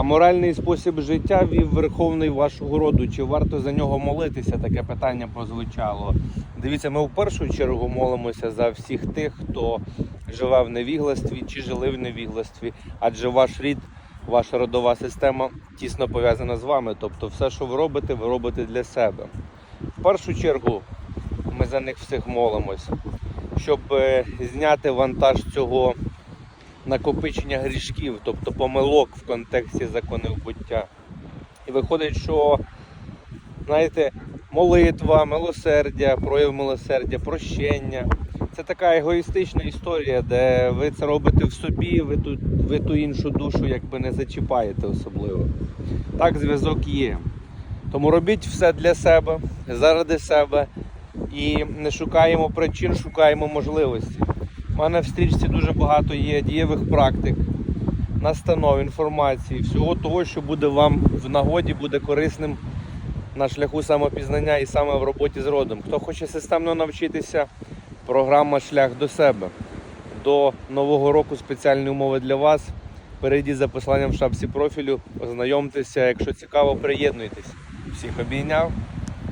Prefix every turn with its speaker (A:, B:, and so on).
A: А моральний спосіб життя вів верховний вашого роду. Чи варто за нього молитися? Таке питання прозвучало. Дивіться, ми в першу чергу молимося за всіх тих, хто живе в невігластві чи жили в невігластві, адже ваш рід, ваша родова система тісно пов'язана з вами. Тобто, все, що ви робите, ви робите для себе. В першу чергу ми за них всіх молимось, щоб е, зняти вантаж цього накопичення грішків, тобто помилок в контексті законів буття. І виходить, що знаєте, молитва, милосердя, прояв милосердя, прощення. Це така егоїстична історія, де ви це робите в собі, ви ту, ви ту іншу душу якби не зачіпаєте особливо. Так, зв'язок є. Тому робіть все для себе, заради себе і не шукаємо причин, шукаємо можливості. Мене в стрічці дуже багато є дієвих практик, настанов, інформації, всього того, що буде вам в нагоді, буде корисним на шляху самопізнання і саме в роботі з родом. Хто хоче системно навчитися, програма Шлях до себе. До нового року спеціальні умови для вас. Перейдіть за посиланням в шапці профілю, ознайомтеся, якщо цікаво, приєднуйтесь. Всіх обійняв.